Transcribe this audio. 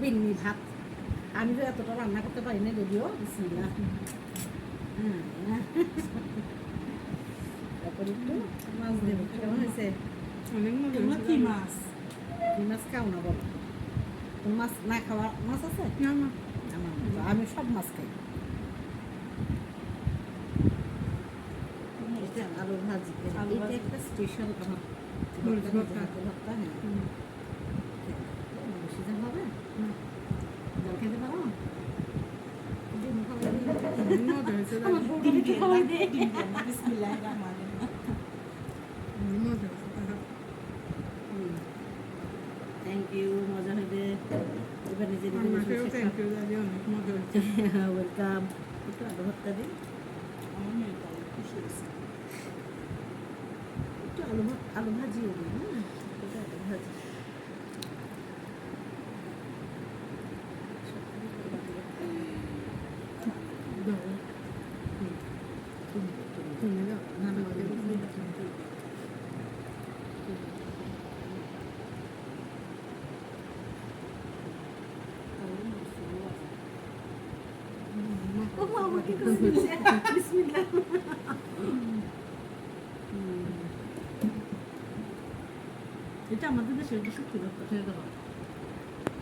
বিন্নি ভাত আমি তো এতটা রান্না করতে পারি না যদিও তারপর একটু মাছ দেবো কেমন হয়েছে অনেক মজা কি মাছ খাও না বলো মাছ না খাওয়া মাছ আছে না না আমার আমি সব মাছ খাই ভাজি আলু এটা একটা স্পেশাল আমার ভর্তা, হ্যাঁ। হুম। বেশি দাম হবে হুম। জল খেতে পারো ডিম খাওয়া অনেক মজা হয়েছে দাদা। আমার বউটা ডিম একটু দিয়ে খাওয়াই না, দে। ডিম দিয়ে না, বিসমিল্লাহির রহমানির রহিম। অনেক মজা হয়েছে দাদা। থ্যাংক ইউ মজা হবে এবার নিজে নিজে আমাকেও থ্যাংক ইউ দাদি অনেক মজা হয়েছে ওয়েলকাম একটু আলু ভর্তা হয়েছে। একটু আলু আলু ভাজিও দিই হ্যাঁ আলু ভাজি বিসমিল্লাহ। এটা আমাদের দেশের একটা সত্যি কথা ছেড়ে দাও।